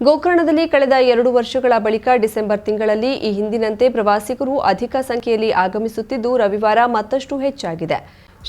ಗೋಕರ್ಣದಲ್ಲಿ ಕಳೆದ ಎರಡು ವರ್ಷಗಳ ಬಳಿಕ ಡಿಸೆಂಬರ್ ತಿಂಗಳಲ್ಲಿ ಈ ಹಿಂದಿನಂತೆ ಪ್ರವಾಸಿಗರು ಅಧಿಕ ಸಂಖ್ಯೆಯಲ್ಲಿ ಆಗಮಿಸುತ್ತಿದ್ದು ರವಿವಾರ ಮತ್ತಷ್ಟು ಹೆಚ್ಚಾಗಿದೆ.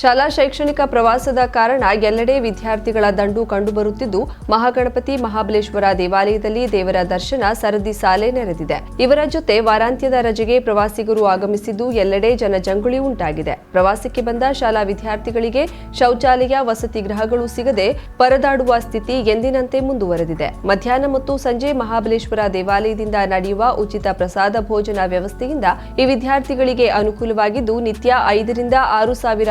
ಶಾಲಾ ಶೈಕ್ಷಣಿಕ ಪ್ರವಾಸದ ಕಾರಣ ಎಲ್ಲೆಡೆ ವಿದ್ಯಾರ್ಥಿಗಳ ದಂಡು ಕಂಡುಬರುತ್ತಿದ್ದು, ಮಹಾಗಣಪತಿ ಮಹಾಬಲೇಶ್ವರ ದೇವಾಲಯದಲ್ಲಿ ದೇವರ ದರ್ಶನ ಸರದಿ ಸಾಲೆ ನೆರೆದಿದೆ. ಇವರ ಜೊತೆ ವಾರಾಂತ್ಯದ ರಜೆಗೆ ಪ್ರವಾಸಿಗರು ಆಗಮಿಸಿದ್ದು, ಎಲ್ಲೆಡೆ ಜನಜಂಗುಳಿ ಉಂಟಾಗಿದೆ. ಪ್ರವಾಸಕ್ಕೆ ಬಂದ ಶಾಲಾ ವಿದ್ಯಾರ್ಥಿಗಳಿಗೆ ಶೌಚಾಲಯ, ವಸತಿ ಗೃಹಗಳು ಸಿಗದೆ ಪರದಾಡುವ ಸ್ಥಿತಿ ಎಂದಿನಂತೆ ಮುಂದುವರೆದಿದೆ. ಮಧ್ಯಾಹ್ನ ಮತ್ತು ಸಂಜೆ ಮಹಾಬಲೇಶ್ವರ ದೇವಾಲಯದಿಂದ ನಡೆಯುವ ಉಚಿತ ಪ್ರಸಾದ ಭೋಜನ ವ್ಯವಸ್ಥೆಯಿಂದ ಈ ವಿದ್ಯಾರ್ಥಿಗಳಿಗೆ ಅನುಕೂಲವಾಗಿದ್ದು, ನಿತ್ಯ ಐದರಿಂದ ಆರು ಸಾವಿರ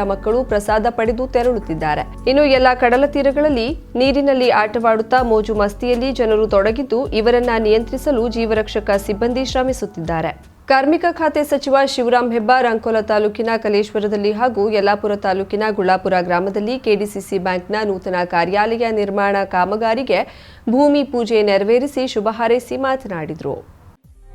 ಪ್ರಸಾದ ಪಡೆದು ತೆರಳುತ್ತಿದ್ದಾರೆ. ಇನ್ನು ಎಲ್ಲ ಕಡಲ ತೀರಗಳಲ್ಲಿ ನೀರಿನಲ್ಲಿ ಆಟವಾಡುತ್ತಾ ಮೋಜು ಮಸ್ತಿಯಲ್ಲಿ ಜನರು ತೊಡಗಿದ್ದು, ಇವರನ್ನ ನಿಯಂತ್ರಿಸಲು ಜೀವರಕ್ಷಕ ಸಿಬ್ಬಂದಿ ಶ್ರಮಿಸುತ್ತಿದ್ದಾರೆ. ಕಾರ್ಮಿಕ ಖಾತೆ ಸಚಿವ ಶಿವರಾಮ್ ಹೆಬ್ಬಾರ್ ಅಂಕೋಲ ತಾಲೂಕಿನ ಕಲೇಶ್ವರದಲ್ಲಿ ಹಾಗೂ ಯಲ್ಲಾಪುರ ತಾಲೂಕಿನ ಗುಳ್ಳಾಪುರ ಗ್ರಾಮದಲ್ಲಿ ಕೆಡಿಸಿಸಿ ಬ್ಯಾಂಕ್ನ ನೂತನ ಕಾರ್ಯಾಲಯ ನಿರ್ಮಾಣ ಕಾಮಗಾರಿಗೆ ಭೂಮಿ ಪೂಜೆ ನೆರವೇರಿಸಿ ಶುಭ ಹಾರೈಸಿ ಮಾತನಾಡಿದರು.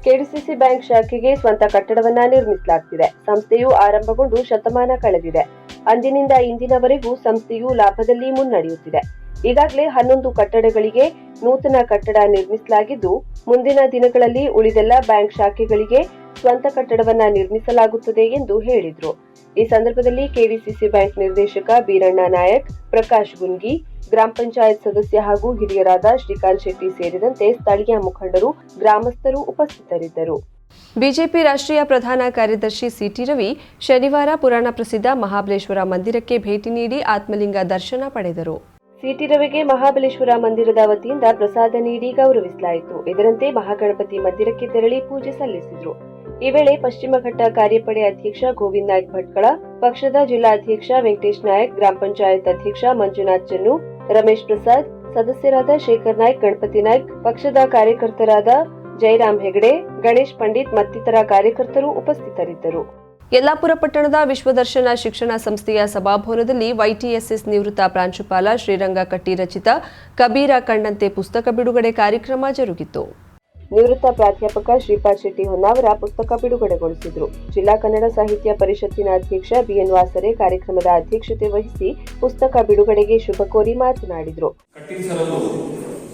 ಕೆಡಿಸಿಸಿ ಬ್ಯಾಂಕ್ ಶಾಖೆಗೆ ಸ್ವಂತ ಕಟ್ಟಡವನ್ನ ನಿರ್ಮಿಸಲಾಗ್ತಿದೆ. ಸಂಸ್ಥೆಯು ಆರಂಭಗೊಂಡು ಶತಮಾನ ಕಳೆದಿದೆ. ಅಂದಿನಿಂದ ಇಂದಿನವರೆಗೂ ಸಂಸ್ಥೆಯು ಲಾಭದಲ್ಲಿ ಮುನ್ನಡೆಯುತ್ತಿದೆ. ಈಗಾಗಲೇ ಹನ್ನೊಂದು ಕಟ್ಟಡಗಳಿಗೆ ನೂತನ ಕಟ್ಟಡ ನಿರ್ಮಿಸಲಾಗಿದ್ದು, ಮುಂದಿನ ದಿನಗಳಲ್ಲಿ ಉಳಿದೆಲ್ಲ ಬ್ಯಾಂಕ್ ಶಾಖೆಗಳಿಗೆ ಸ್ವಂತ ಕಟ್ಟಡವನ್ನ ನಿರ್ಮಿಸಲಾಗುತ್ತದೆ ಎಂದು ಹೇಳಿದರು. ಈ ಸಂದರ್ಭದಲ್ಲಿ ಕೆಡಿಸಿಸಿ ಬ್ಯಾಂಕ್ ನಿರ್ದೇಶಕ ಬೀರಣ್ಣ ನಾಯಕ್, ಪ್ರಕಾಶ್ ಗುನ್ಗಿ, ಗ್ರಾಮ ಪಂಚಾಯತ್ ಸದಸ್ಯ ಹಾಗೂ ಹಿರಿಯರಾದ ಶ್ರೀಕಾಂತ್ ಶೆಟ್ಟಿ ಸೇರಿದಂತೆ ಸ್ಥಳೀಯ ಮುಖಂಡರು, ಗ್ರಾಮಸ್ಥರು ಉಪಸ್ಥಿತರಿದ್ದರು. ಬಿಜೆಪಿ ರಾಷ್ಟ್ರೀಯ ಪ್ರಧಾನ ಕಾರ್ಯದರ್ಶಿ ಸಿಟಿ ರವಿ ಶನಿವಾರ ಪುರಾಣ ಪ್ರಸಿದ್ಧ ಮಹಾಬಲೇಶ್ವರ ಮಂದಿರಕ್ಕೆ ಭೇಟಿ ನೀಡಿ ಆತ್ಮಲಿಂಗ ದರ್ಶನ ಪಡೆದರು. ಸಿಟಿ ರವಿಗೆ ಮಹಾಬಲೇಶ್ವರ ಮಂದಿರದ ವತಿಯಿಂದ ಪ್ರಸಾದ ನೀಡಿ ಗೌರವಿಸಲಾಯಿತು. ಇದರಂತೆ ಮಹಾಗಣಪತಿ ಮಂದಿರಕ್ಕೆ ತೆರಳಿ ಪೂಜೆ ಸಲ್ಲಿಸಿದರು. ಈ ವೇಳೆ ಪಶ್ಚಿಮ ಘಟ್ಟ ಕಾರ್ಯಪಡೆ ಅಧ್ಯಕ್ಷ ಗೋವಿಂದ ನಾಯ್ಕ ಭಟ್ಕಳ, ಪಕ್ಷದ ಜಿಲ್ಲಾಧ್ಯಕ್ಷ ವೆಂಕಟೇಶ್ ನಾಯಕ್, ಗ್ರಾಮ ಪಂಚಾಯತ್ ಅಧ್ಯಕ್ಷ ಮಂಜುನಾಥ್ ಚನ್ನು, ರಮೇಶ್ ಪ್ರಸಾದ್, ಸದಸ್ಯರಾದ ಶೇಖರ್ ನಾಯ್ಕ್, ಗಣಪತಿ ನಾಯ್ಕ್, ಪಕ್ಷದ ಕಾರ್ಯಕರ್ತರಾದ ಜಯರಾಮ್ ಹೆಗಡೆ, ಗಣೇಶ್ ಪಂಡಿತ್ ಮತ್ತಿತರ ಕಾರ್ಯಕರ್ತರು ಉಪಸ್ಥಿತರಿದ್ದರು. ಯಲ್ಲಾಪುರ ಪಟ್ಟಣದ ವಿಶ್ವದರ್ಶನ ಶಿಕ್ಷಣ ಸಂಸ್ಥೆಯ ಸಭಾಭವನದಲ್ಲಿ ವೈಟಿಎಸ್ಎಸ್ ನಿವೃತ್ತ ಪ್ರಾಂಶುಪಾಲ ಶ್ರೀರಂಗ ಕಟ್ಟಿ ರಚಿತ ಕಬೀರ ಕಣ್ಣಂತೆ ಪುಸ್ತಕ ಬಿಡುಗಡೆ ಕಾರ್ಯಕ್ರಮ ಜರುಗಿತು. ನಿವೃತ್ತ ಪ್ರಾಧ್ಯಾಪಕ ಶ್ರೀಪಾದ್ ಶೆಟ್ಟಿ ಹೊನ್ನಾವರ ಪುಸ್ತಕ ಬಿಡುಗಡೆಗೊಳಿಸಿದರು. ಜಿಲ್ಲಾ ಕನ್ನಡ ಸಾಹಿತ್ಯ ಪರಿಷತ್ತಿನ ಅಧ್ಯಕ್ಷ ಬಿಎನ್ ವಾಸರೆ ಕಾರ್ಯಕ್ರಮದ ಅಧ್ಯಕ್ಷತೆ ವಹಿಸಿ ಪುಸ್ತಕ ಬಿಡುಗಡೆಗೆ ಶುಭ ಕೋರಿ ಮಾತನಾಡಿದರು.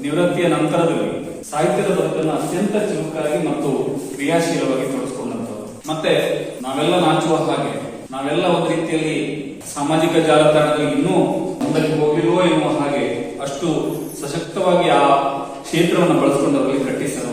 ನಿವೃತ್ತಿಯ ನಂತರದಲ್ಲಿ ಸಾಹಿತ್ಯದ ಬದುಕನ್ನು ಅತ್ಯಂತ ಚುರುಕಾಗಿ ಮತ್ತು ಕ್ರಿಯಾಶೀಲವಾಗಿ ತೊಡಗಿಸಿಕೊಂಡಂಥವ್ರು ಮತ್ತೆ ನಾವೆಲ್ಲ ನಾಚುವ ಹಾಗೆ, ನಾವೆಲ್ಲ ಒಂದು ರೀತಿಯಲ್ಲಿ ಸಾಮಾಜಿಕ ಜಾಲತಾಣದಲ್ಲಿ ಇನ್ನೂ ಮುಂದಕ್ಕೆ ಹೋಗಿಲ್ವೋ ಎನ್ನುವ ಹಾಗೆ ಅಷ್ಟು ಸಶಕ್ತವಾಗಿ ಆ ಕ್ಷೇತ್ರವನ್ನು ಬಳಸಿಕೊಂಡವರಲ್ಲಿ ಕಟ್ಟಿಸರವರು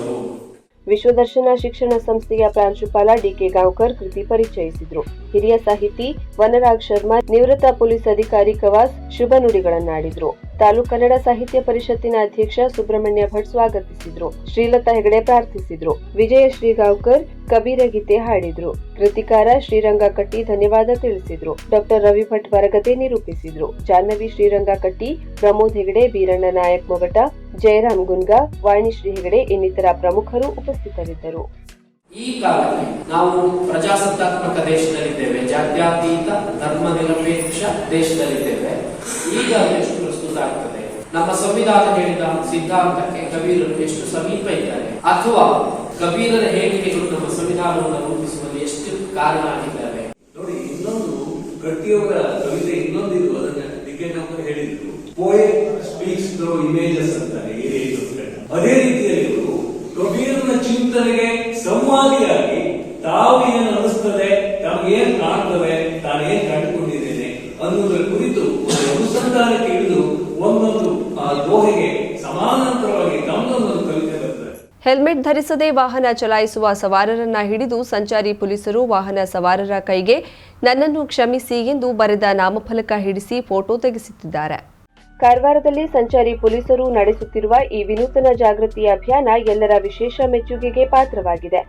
ವಿಶ್ವದರ್ಶನ ಶಿಕ್ಷಣ ಸಂಸ್ಥೆಯ ಪ್ರಾಂಶುಪಾಲ ಡಿಕೆ ಗಾಂವ್ಕರ್ ಕೃತಿ ಪರಿಚಯಿಸಿದ್ರು. ಹಿರಿಯ ಸಾಹಿತಿ ವನರಾಗ್ ಶರ್ಮಾ, ನಿವೃತ್ತ ಪೊಲೀಸ್ ಅಧಿಕಾರಿ ಕವಾಸ್ ಶುಭ ನುಡಿಗಳನ್ನಾಡಿದ್ರು. ತಾಲೂಕು ಕನ್ನಡ ಸಾಹಿತ್ಯ ಪರಿಷತ್ತಿನ ಅಧ್ಯಕ್ಷ ಸುಬ್ರಹ್ಮಣ್ಯ ಭಟ್ ಸ್ವಾಗತಿಸಿದ್ರು. ಶ್ರೀಲತಾ ಹೆಗಡೆ ಪ್ರಾರ್ಥಿಸಿದ್ರು. ವಿಜಯ ಶ್ರೀಗಾಂವ್ಕರ್ ಕಬೀರ ಗೀತೆ ಹಾಡಿದ್ರು. ಕೃತಿಕಾರ ಶ್ರೀರಂಗ ಕಟ್ಟಿ ಧನ್ಯವಾದ ತಿಳಿಸಿದ್ರು. ಡಾಕ್ಟರ್ ರವಿ ಭಟ್ ವರಗತೆ ನಿರೂಪಿಸಿದ್ರು. ಜಾಹ್ನವಿ ಶ್ರೀರಂಗ ಕಟ್ಟಿ, ಪ್ರಮೋದ್ ಹೆಗಡೆ, ಬೀರಣ್ಣ ನಾಯಕ್ ಮೊಗಟ, ಜಯರಾಮ್ ಗುನ್ಗಾ ವಾಣಿಶ್ರೀ ಹೆಗಡೆ ಇನ್ನಿತರ ಪ್ರಮುಖರು ಉಪಸ್ಥಿತರಿದ್ದರು. ಈ ಕಾಲಕ್ಕೆ ನಾವು ಪ್ರಜಾಸತ್ತಾತ್ಮಕ ದೇಶದಲ್ಲಿದ್ದೇವೆ, ಜಾತ್ಯಾತೀತ, ಧರ್ಮ ನಿರಪೇಕ್ಷ ದೇಶದಲ್ಲಿದ್ದೇವೆ. ಈಗ ನಮ್ಮ ಸಂವಿಧಾನ ಹೇಳಿದ ಸಿದ್ಧಾಂತಕ್ಕೆ ಕಬೀರರು ಎಷ್ಟು ಸಮೀಪ ಇದ್ದಾರೆ. ಅಥವಾ ಕಬೀರರ ಹೇಳಿಕೆಗಳು ನಮ್ಮ ಸಂವಿಧಾನವನ್ನು ರೂಪಿಸುವಲ್ಲಿ ಎಷ್ಟು ಕಾರಣ ಆಗಿದ್ದಾರೆ ನೋಡಿ, ಇನ್ನೊಂದು ಪ್ರತಿಯೊಬ್ಬ ಕವಿತೆ ಇನ್ನೊಂದಿದು, ಅದನ್ನ ಡಿಕೆ ನೌಕರ್ ಹೇಳಿದ್ರು. ಪೋಯೆಟ್ ಸ್ಪೀಕ್ಸ್ ಥ್ರೋ ಇಮೇಜಸ್ ಅಂತಾರೆ. ಅದೇ ರೀತಿಯಲ್ಲಿ ಕಬೀರನ ಚಿಂತನೆಗೆ ಸಂವಾದಿಯಾಗಿ ತಾವು ಏನು ಅನಿಸ್ತದೆ ತಮಗೇನ್ ಕಾಣ್ತವೆ, ತಾನೇನ್ ಕಂಡುಕೊಂಡಿದ್ದೇನೆ ಅನ್ನೋದರ ಕುರಿತು ಒಂದು ಅನುಸಂಧಾನಕ್ಕೆ ಇಳಿದು ಒಂದೊಂದು ಸಮಾನಾಂತರವಾಗಿ ಬರ್ತದೆ. ಹೆಲ್ಮೆಟ್ ಧರಿಸದೆ ವಾಹನ ಚಲಾಯಿಸುವ ಸವಾರರನ್ನ ಹಿಡಿದು ಸಂಚಾರಿ ಪೊಲೀಸರು ವಾಹನ ಸವಾರರ ಕೈಗೆ ನನ್ನನ್ನು ಕ್ಷಮಿಸಿ ಎಂದು ಬರೆದ ನಾಮಫಲಕ ಹಿಡಿಸಿ ಫೋಟೋ ತೆಗೆಸುತ್ತಿದ್ದಾರೆ. ಕಾರವಾರದಲ್ಲಿ ಸಂಚಾರಿ ಪೊಲೀಸರು ನಡೆಸುತ್ತಿರುವ ಈ ವಿನೂತನ ಜಾಗೃತಿ ಅಭಿಯಾನ ಎಲ್ಲರ ವಿಶೇಷ ಮೆಚ್ಚುಗೆಗೆ ಪಾತ್ರವಾಗಿದೆ.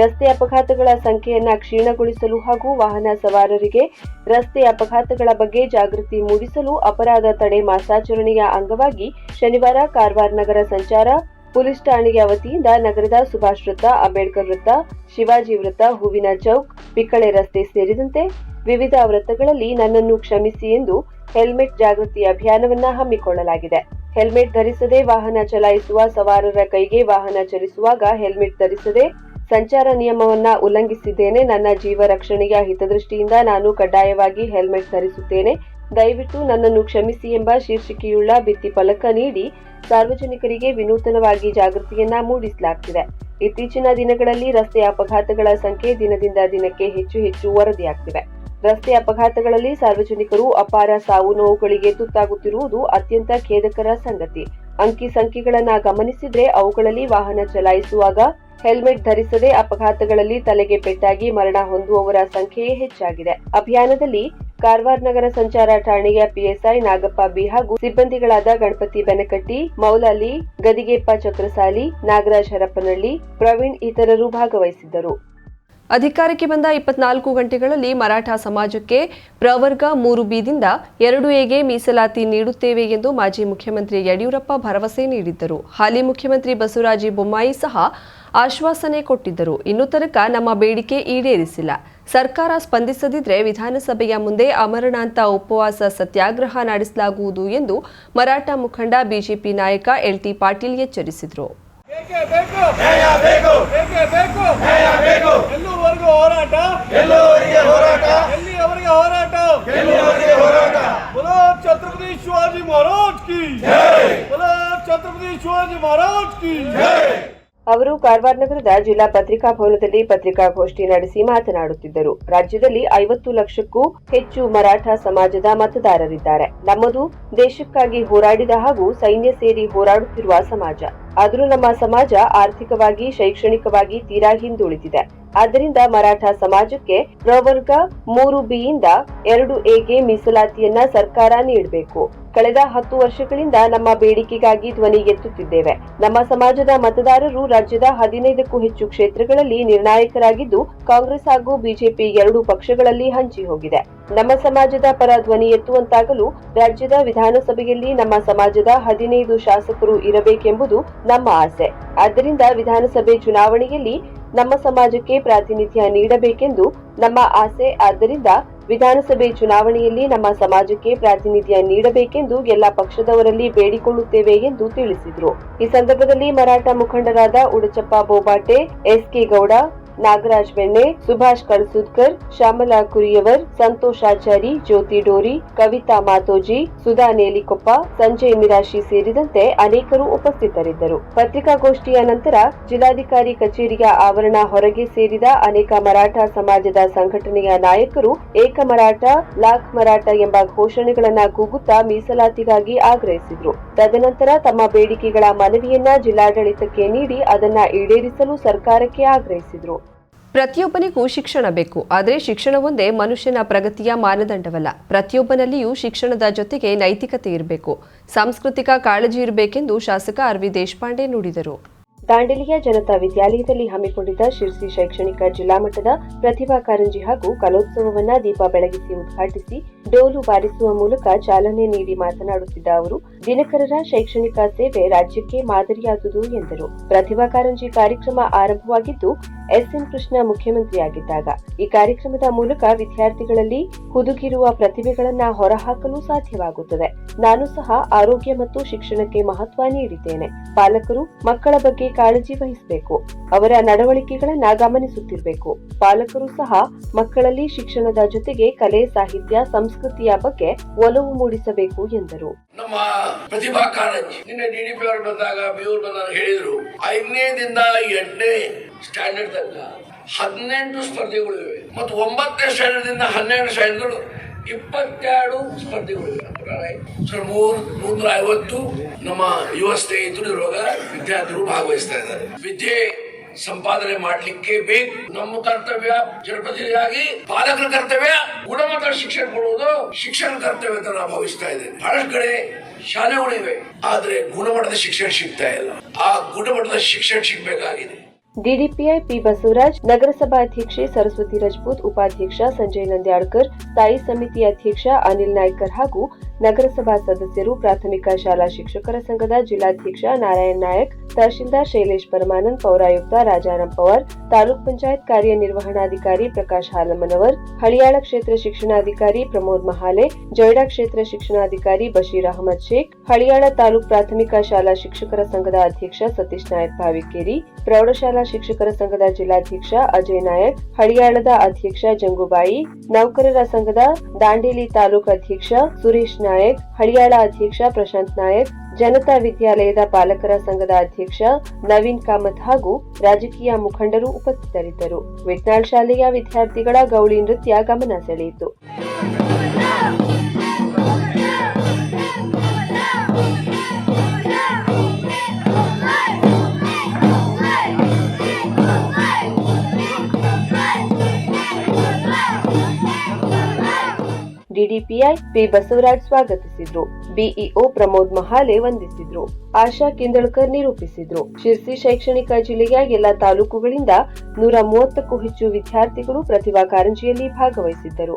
ರಸ್ತೆ ಅಪಘಾತಗಳ ಸಂಖ್ಯೆಯನ್ನು ಕ್ಷೀಣಗೊಳಿಸಲು ಹಾಗೂ ವಾಹನ ಸವಾರರಿಗೆ ರಸ್ತೆ ಅಪಘಾತಗಳ ಬಗ್ಗೆ ಜಾಗೃತಿ ಮೂಡಿಸಲು ಅಪರಾಧ ತಡೆ ಮಾಸಾಚರಣೆಯ ಅಂಗವಾಗಿ ಶನಿವಾರ ಕಾರವಾರ ನಗರ ಸಂಚಾರ, ಪೊಲೀಸ್ ಠಾಣೆಯ ವತಿಯಿಂದ ನಗರದ ಸುಭಾಷ್ ವೃತ್ತ, ಅಂಬೇಡ್ಕರ್ ವೃತ್ತ, ಶಿವಾಜಿ ವೃತ್ತ, ಹೂವಿನ ಚೌಕ್, ಪಿಕ್ಕಳೆ ರಸ್ತೆ ಸೇರಿದಂತೆ ವಿವಿಧ ವೃತ್ತಗಳಲ್ಲಿ ನನ್ನನ್ನು ಕ್ಷಮಿಸಿ ಎಂದು ಹೆಲ್ಮೆಟ್ ಜಾಗೃತಿ ಅಭಿಯಾನವನ್ನ ಹಮ್ಮಿಕೊಳ್ಳಲಾಗಿದೆ. ಹೆಲ್ಮೆಟ್ ಧರಿಸದೆ ವಾಹನ ಚಲಾಯಿಸುವ ಸವಾರರ ಕೈಗೆ ವಾಹನ ಚಲಿಸುವಾಗ ಹೆಲ್ಮೆಟ್ ಧರಿಸದೆ ಸಂಚಾರ ನಿಯಮವನ್ನ ಉಲ್ಲಂಘಿಸಿದ್ದೇನೆ. ನನ್ನ ಜೀವ ರಕ್ಷಣೆಯ ಹಿತದೃಷ್ಟಿಯಿಂದ ನಾನು ಕಡ್ಡಾಯವಾಗಿ ಹೆಲ್ಮೆಟ್ ಧರಿಸುತ್ತೇನೆ. ದಯವಿಟ್ಟು ನನ್ನನ್ನು ಕ್ಷಮಿಸಿ ಎಂಬ ಶೀರ್ಷಿಕೆಯುಳ್ಳ ಭಿತ್ತಿ ಫಲಕ ನೀಡಿ. ಸಾರ್ವಜನಿಕರಿಗೆ ವಿನೂತನವಾಗಿ ಜಾಗೃತಿಯನ್ನ ಮೂಡಿಸಲಾಗ್ತಿದೆ. ಇತ್ತೀಚಿನ ದಿನಗಳಲ್ಲಿ ರಸ್ತೆ ಅಪಘಾತಗಳ ಸಂಖ್ಯೆ ದಿನದಿಂದ ದಿನಕ್ಕೆ ಹೆಚ್ಚು ಹೆಚ್ಚು ವರದಿಯಾಗ್ತಿವೆ ರಸ್ತೆ ಅಪಘಾತಗಳಲ್ಲಿ ಸಾರ್ವಜನಿಕರು ಅಪಾರ ಸಾವು ನೋವುಗಳಿಗೆ ತುತ್ತಾಗುತ್ತಿರುವುದು ಅತ್ಯಂತ ಖೇದಕರ ಸಂಗತಿ. ಅಂಕಿ ಸಂಖ್ಯೆಗಳನ್ನ ಗಮನಿಸಿದ್ರೆ ಅವುಗಳಲ್ಲಿ ವಾಹನ ಚಲಾಯಿಸುವಾಗ ಹೆಲ್ಮೆಟ್ ಧರಿಸದೆ ಅಪಘಾತಗಳಲ್ಲಿ ತಲೆಗೆ ಪೆಟ್ಟಾಗಿ ಮರಣ ಹೊಂದುವವರ ಸಂಖ್ಯೆಯೇ ಹೆಚ್ಚಾಗಿದೆ. ಅಭಿಯಾನದಲ್ಲಿ ಕಾರವಾರ ನಗರ ಸಂಚಾರ ಠಾಣೆಯ ಪಿಎಸ್ಐ ನಾಗಪ್ಪ ಬಿ ಹಾಗೂ ಸಿಬ್ಬಂದಿಗಳಾದ ಗಣಪತಿ ಬೆನಕಟ್ಟಿ, ಮೌಲಾಲಿ, ಗದಿಗೆಪ್ಪ ಚಕ್ರಸಾಲಿ, ನಾಗರಾಜ್ ಹರಪನಹಳ್ಳಿ, ಪ್ರವೀಣ್ ಇತರರು ಭಾಗವಹಿಸಿದ್ದರು. ಅಧಿಕಾರಕ್ಕೆ ಬಂದ ಇಪ್ಪತ್ನಾಲ್ಕು ಗಂಟೆಗಳಲ್ಲಿ ಮರಾಠ ಸಮಾಜಕ್ಕೆ ಪ್ರವರ್ಗ ಮೂರು ಬಿದಿಂದ ಎರಡು ಎಗೆ ಮೀಸಲಾತಿ ನೀಡುತ್ತೇವೆ ಎಂದು ಮಾಜಿ ಮುಖ್ಯಮಂತ್ರಿ ಯಡಿಯೂರಪ್ಪ ಭರವಸೆ ನೀಡಿದ್ದರು. ಹಾಲಿ ಮುಖ್ಯಮಂತ್ರಿ ಬಸವರಾಜ ಬೊಮ್ಮಾಯಿ ಸಹ ಆಶ್ವಾಸನೆ ಕೊಟ್ಟಿದ್ದರು. ಇನ್ನು ತನಕ ನಮ್ಮ ಬೇಡಿಕೆ ಈಡೇರಿಸಿಲ್ಲ. ಸರ್ಕಾರ ಸ್ಪಂದಿಸದಿದ್ರೆ ವಿಧಾನಸಭೆಯ ಮುಂದೆ ಅಮರಣಾಂತ ಉಪವಾಸ ಸತ್ಯಾಗ್ರಹ ನಡೆಸಲಾಗುವುದು ಎಂದು ಮರಾಠ ಮುಖಂಡ ಬಿಜೆಪಿ ನಾಯಕ ಎಲ್ಟಿ ಪಾಟೀಲ್ ಎಚ್ಚರಿಸಿದರು. ಶಿವಾಜಿ ಮಹಾರಾಜ್ ಕಿ. ಛತ್ರಪತಿ ಶಿವಾಜಿ ಮಹಾರಾಜ್ ನ್ಯಾಯ ಅವರು ಕಾರವಾರ ನಗರದ ಜಿಲ್ಲಾ ಪತ್ರಿಕಾ ಭವನದಲ್ಲಿ ಪತ್ರಿಕಾಗೋಷ್ಠಿ ನಡೆಸಿ ಮಾತನಾಡುತ್ತಿದ್ದರು. ರಾಜ್ಯದಲ್ಲಿ ಐವತ್ತು ಲಕ್ಷಕ್ಕೂ ಹೆಚ್ಚು ಮರಾಠ ಸಮಾಜದ ಮತದಾರರಿದ್ದಾರೆ. ನಮ್ಮದು ದೇಶಕ್ಕಾಗಿ ಹೋರಾಡಿದ ಹಾಗೂ ಸೈನ್ಯ ಸೇರಿ ಹೋರಾಡುತ್ತಿರುವ ಸಮಾಜ. ಆದರೂ ನಮ್ಮ ಸಮಾಜ ಆರ್ಥಿಕವಾಗಿ, ಶೈಕ್ಷಣಿಕವಾಗಿ ತೀರಾ ಹಿಂದುಳಿದಿದೆ. ಆದ್ದರಿಂದ ಮರಾಠ ಸಮಾಜಕ್ಕೆ ಪ್ರವರ್ಗ ಮೂರು ಬಿಯಿಂದ ಎರಡು ಎಗೆ ಮೀಸಲಾತಿಯನ್ನ ಸರ್ಕಾರ ನೀಡಬೇಕು. ಕಳೆದ ಹತ್ತು ವರ್ಷಗಳಿಂದ ನಮ್ಮ ಬೇಡಿಕೆಗಾಗಿ ಧ್ವನಿ ಎತ್ತುತ್ತಿದ್ದೇವೆ. ನಮ್ಮ ಸಮಾಜದ ಮತದಾರರು ರಾಜ್ಯದ ಹದಿನೈದಕ್ಕೂ ಹೆಚ್ಚು ಕ್ಷೇತ್ರಗಳಲ್ಲಿ ನಿರ್ಣಾಯಕರಾಗಿದ್ದು, ಕಾಂಗ್ರೆಸ್ ಹಾಗೂ ಬಿಜೆಪಿ ಎರಡೂ ಪಕ್ಷಗಳಲ್ಲಿ ಹಂಚಿ ಹೋಗಿದೆ. ನಮ್ಮ ಸಮಾಜದ ಪರ ಧ್ವನಿ ಎತ್ತುವಂತಾಗಲು ರಾಜ್ಯದ ವಿಧಾನಸಭೆಯಲ್ಲಿ ನಮ್ಮ ಸಮಾಜದ ಹದಿನೈದು ಶಾಸಕರು ಇರಬೇಕೆಂಬುದು ನಮ್ಮ ಆಸೆ. ಆದ್ದರಿಂದ ವಿಧಾನಸಭೆ ಚುನಾವಣೆಯಲ್ಲಿ ನಮ್ಮ ಸಮಾಜಕ್ಕೆ ಪ್ರಾತಿನಿಧ್ಯ ನೀಡಬೇಕೆಂದು ನಮ್ಮ ಆಸೆ. ಆದ್ದರಿಂದ ವಿಧಾನಸಭೆ ಚುನಾವಣೆಯಲ್ಲಿ ನಮ್ಮ ಸಮಾಜಕ್ಕೆ ಪ್ರಾತಿನಿಧ್ಯ ನೀಡಬೇಕೆಂದು ಎಲ್ಲ ಪಕ್ಷದವರಲ್ಲಿ ಬೇಡಿಕೊಳ್ಳುತ್ತೇವೆ ಎಂದು ತಿಳಿಸಿದರು. ಈ ಸಂದರ್ಭದಲ್ಲಿ ಮರಾಠ ಮುಖಂಡರಾದ ಉಡಚಪ್ಪ, ಬೋಬಾಟೆ ಎಸ್ಕೆ ಗೌಡ ನಾಗರಾಜ್ ಬೆಣ್ಣೆ, ಸುಭಾಷ್ ಕಳಸುದ್ಕರ್, ಶ್ಯಾಮಲಾ ಕುರಿಯವರ್, ಸಂತೋಷ್ ಆಚಾರಿ, ಜ್ಯೋತಿ ಡೋರಿ, ಕವಿತಾ ಮಾತೋಜಿ, ಸುಧಾ ನೇಲಿಕೊಪ್ಪ, ಸಂಜಯ್ ಮಿರಾಶಿ ಸೇರಿದಂತೆ ಅನೇಕರು ಉಪಸ್ಥಿತರಿದ್ದರು. ಪತ್ರಿಕಾಗೋಷ್ಠಿಯ ನಂತರ ಜಿಲ್ಲಾಧಿಕಾರಿ ಕಚೇರಿಯ ಆವರಣ ಹೊರಗೆ ಸೇರಿದ ಅನೇಕ ಮರಾಠ ಸಮಾಜದ ಸಂಘಟನೆಯ ನಾಯಕರು ಏಕ ಮರಾಠ, ಲಾಖ್ ಮರಾಠ ಎಂಬ ಘೋಷಣೆಗಳನ್ನ ಕೂಗುತ್ತಾ ಮೀಸಲಾತಿಗಾಗಿ ಆಗ್ರಹಿಸಿದ್ರು. ತದನಂತರ ತಮ್ಮ ಬೇಡಿಕೆಗಳ ಮನವಿಯನ್ನ ಜಿಲ್ಲಾಡಳಿತಕ್ಕೆ ನೀಡಿ ಅದನ್ನ ಈಡೇರಿಸಲು ಸರ್ಕಾರಕ್ಕೆ ಆಗ್ರಹಿಸಿದ್ರು. ಪ್ರತಿಯೊಬ್ಬನಿಗೂ ಶಿಕ್ಷಣ ಬೇಕು. ಆದರೆ ಶಿಕ್ಷಣವೊಂದೇ ಮನುಷ್ಯನ ಪ್ರಗತಿಯ ಮಾನದಂಡವಲ್ಲ. ಪ್ರತಿಯೊಬ್ಬನಲ್ಲಿಯೂ ಶಿಕ್ಷಣದ ಜೊತೆಗೆ ನೈತಿಕತೆ ಇರಬೇಕು. ಸಾಂಸ್ಕೃತಿಕ ಕಾಳಜಿ ಇರಬೇಕೆಂದು ಶಾಸಕ ಆರ್ ವಿ ದೇಶಪಾಂಡೆ ನುಡಿದರು. ದಾಂಡೇಲಿಯ ಜನತಾ ವಿದ್ಯಾಲಯದಲ್ಲಿ ಹಮ್ಮಿಕೊಂಡಿದ್ದ ಶಿರ್ಸಿ ಶೈಕ್ಷಣಿಕ ಜಿಲ್ಲಾ ಮಟ್ಟದ ಪ್ರತಿಭಾ ಕಾರಂಜಿ ಹಾಗೂ ಕಲೋತ್ಸವವನ್ನ ದೀಪ ಬೆಳಗಿಸಿ ಉದ್ಘಾಟಿಸಿ ಡೋಲು ಬಾರಿಸುವ ಮೂಲಕ ಚಾಲನೆ ನೀಡಿ ಮಾತನಾಡುತ್ತಿದ್ದ ಅವರು, ದಿನಕರರ ಶೈಕ್ಷಣಿಕ ಸೇವೆ ರಾಜ್ಯಕ್ಕೆ ಮಾದರಿಯಾದುದು ಎಂದರು. ಪ್ರತಿಭಾ ಕಾರಂಜಿ ಕಾರ್ಯಕ್ರಮ ಆರಂಭವಾಗಿದ್ದು, ಎಸ್ಎನ್ ಕೃಷ್ಣ ಮುಖ್ಯಮಂತ್ರಿಯಾಗಿದ್ದಾಗ, ಈ ಕಾರ್ಯಕ್ರಮದ ಮೂಲಕ ವಿದ್ಯಾರ್ಥಿಗಳಲ್ಲಿ ಹುದುಗಿರುವ ಪ್ರತಿಭೆಗಳನ್ನ ಹೊರಹಾಕಲು ಸಾಧ್ಯವಾಗುತ್ತದೆ. ನಾನು ಸಹ ಆರೋಗ್ಯ ಮತ್ತು ಶಿಕ್ಷಣಕ್ಕೆ ಮಹತ್ವ ನೀಡಿದ್ದೇನೆ. ಪಾಲಕರು ಮಕ್ಕಳ ಬಗ್ಗೆ ಕಾಳಜಿ ವಹಿಸಬೇಕು. ಅವರ ನಡವಳಿಕೆಗಳನ್ನ ಗಮನಿಸುತ್ತಿರಬೇಕು ಪಾಲಕರು ಸಹ ಮಕ್ಕಳಲ್ಲಿ ಶಿಕ್ಷಣದ ಜೊತೆಗೆ ಕಲೆ, ಸಾಹಿತ್ಯ, ಸಂಸ್ಕೃತಿಯ ಬಗ್ಗೆ ಒಲವು ಮೂಡಿಸಬೇಕು ಎಂದರು. ನಮ್ಮ ಪ್ರತಿಭಾ ಕಾರಂಜಿ. ನಿನ್ನೆ ಡಿ ಡಿ ಅವರು ಬಂದಾಗ ಬಿಯೂರ್ ಬಂದಾಗ ಹೇಳಿದ್ರು ಐದನೇದಿಂದ ಎಂಟನೇ ಸ್ಟ್ಯಾಂಡರ್ಡ್ ತನಕ ಹದಿನೆಂಟು ಸ್ಪರ್ಧೆಗಳಿವೆ ಮತ್ತು ಒಂಬತ್ತನೇ ಸ್ಟ್ಯಾಂಡರ್ಡ್ ಹನ್ನೆರಡು ಸ್ಟ್ಯಾಂಡರ್ಡ್ಗಳು ಇಪ್ಪತ್ತೆರಡು ಸ್ಪರ್ಧೆಗಳಿವೆ ಸರ್, ಮೂರ್ ನೂರ ಐವತ್ತು ನಮ್ಮ ಯುವ ಸ್ನೇಹಿತರು ವಿದ್ಯಾರ್ಥಿಗಳು ಭಾಗವಹಿಸ್ತಾ ಇದ್ದಾರೆ. ವಿದ್ಯೆ ಸಂಪಾದನೆ ಮಾಡ್ಲಿಕ್ಕೆ ಬೇಕು. ನಮ್ಮ ಕರ್ತವ್ಯ ಜನಪ್ರತಿನಿಧಿಯಾಗಿ ಪಾಲಕರ ಕರ್ತವ್ಯ, ಗುಣಮಟ್ಟದ ಶಿಕ್ಷಣ ಕೊಡುವುದು ಶಿಕ್ಷಣ ಕರ್ತವ್ಯ ಅಂತ ನಾವು ಭಾವಿಸ್ತಾ ಇದ್ದೇನೆ ಬಹಳಷ್ಟು ಕಡೆ ಶಾಲೆಗಳಿವೆ ಆದ್ರೆ ಗುಣಮಟ್ಟದ ಶಿಕ್ಷಣ ಸಿಗ್ತಾ ಇಲ್ಲ. ಆ ಗುಣಮಟ್ಟದ ಶಿಕ್ಷಣ ಸಿಗ್ಬೇಕಾಗಿದೆ. ಡಿಡಿಪಿಐ ಪಿ ಬಸವರಾಜ್ ನಗರಸಭಾ ಅಧ್ಯಕ್ಷೆ ಸರಸ್ವತಿ ರಜಪೂತ್, ಉಪಾಧ್ಯಕ್ಷ ಸಂಜಯ್ ನಂದ್ಯಾಡ್ಕರ್ ಸ್ಥಾಯಿ ಸಮಿತಿ ಅಧ್ಯಕ್ಷ ಅನಿಲ್ ನಾಯ್ಕರ್ ಹಾಗೂ ನಗರಸಭಾ ಸದಸ್ಯರು ಪ್ರಾಥಮಿಕ ಶಾಲಾ ಶಿಕ್ಷಕರ ಸಂಘದ ಜಿಲ್ಲಾಧ್ಯಕ್ಷ ನಾರಾಯಣ್ ನಾಯಕ್, ತಹಶೀಲ್ದಾರ್ ಶೈಲೇಶ್ ಪರಮಾನಂದ್, ಪೌರಾಯುಕ್ತ ರಾಜಾರಾಮ್ ಪವಾರ್, ತಾಲೂಕ್ ಪಂಚಾಯತ್ ಕಾರ್ಯನಿರ್ವಹಣಾಧಿಕಾರಿ ಪ್ರಕಾಶ್ ಹಾಲಮ್ಮನವರ್, ಹಳಿಯಾಳ ಕ್ಷೇತ್ರ ಶಿಕ್ಷಣಾಧಿಕಾರಿ ಪ್ರಮೋದ್ ಮಹಾಲೆ, ಜೊಯ್ಡಾ ಕ್ಷೇತ್ರ ಶಿಕ್ಷಣಾಧಿಕಾರಿ ಬಶೀರ್ ಅಹಮದ್ ಶೇಖ್, ಹಳಿಯಾಳ ತಾಲೂಕ್ ಪ್ರಾಥಮಿಕ ಶಾಲಾ ಶಿಕ್ಷಕರ ಸಂಘದ ಅಧ್ಯಕ್ಷ ಸತೀಶ್ ನಾಯಕ್ ಭಾವಿಕೇರಿ ಪ್ರೌಢಶಾಲಾ ಶಿಕ್ಷಕರ ಸಂಘದ ಜಿಲ್ಲಾಧ್ಯಕ್ಷ ಅಜಯ್ ನಾಯಕ್, ಹಳಿಯಾಳದ ಅಧ್ಯಕ್ಷ ಜಂಗುಬಾಯಿ, ನೌಕರರ ಸಂಘದ ದಾಂಡೇಲಿ ತಾಲೂಕ್ ಅಧ್ಯಕ್ಷ ಸುರೇಶ್ ನಾಯಕ್ ಹಳಿಯಾಳ ಅಧ್ಯಕ್ಷ ಪ್ರಶಾಂತ್ ನಾಯಕ್, ಜನತಾ ವಿದ್ಯಾಲಯದ ಪಾಲಕರ ಸಂಘದ ಅಧ್ಯಕ್ಷ ನವೀನ್ ಕಾಮತ್ ಹಾಗೂ ರಾಜಕೀಯ ಮುಖಂಡರು ಉಪಸ್ಥಿತರಿದ್ದರು. ವಿಜ್ಞಾನ ಶಾಲೆಯ ವಿದ್ಯಾರ್ಥಿಗಳ ಗೌಳಿ ನೃತ್ಯ ಗಮನ ಸೆಳೆಯಿತು. ಡಿಡಿಪಿಐ ಪಿ ಬಸವರಾಜ್ ಸ್ವಾಗತಿಸಿದ್ರು. ಬಿಇಒ ಪ್ರಮೋದ್ ಮಹಾಲೆ ವಂದಿಸಿದ್ರು. ಆಶಾ ಕಿಂದಳ್ಕರ್ ನಿರೂಪಿಸಿದ್ರು. ಶಿರ್ಸಿ ಶೈಕ್ಷಣಿಕ ಜಿಲ್ಲೆಯ ಎಲ್ಲ ತಾಲೂಕುಗಳಿಂದ ನೂರ ಮೂವತ್ತಕ್ಕೂ ಹೆಚ್ಚು ವಿದ್ಯಾರ್ಥಿಗಳು ಪ್ರತಿಭಾ ಕಾರಂಜಿಯಲ್ಲಿ ಭಾಗವಹಿಸಿದ್ದರು.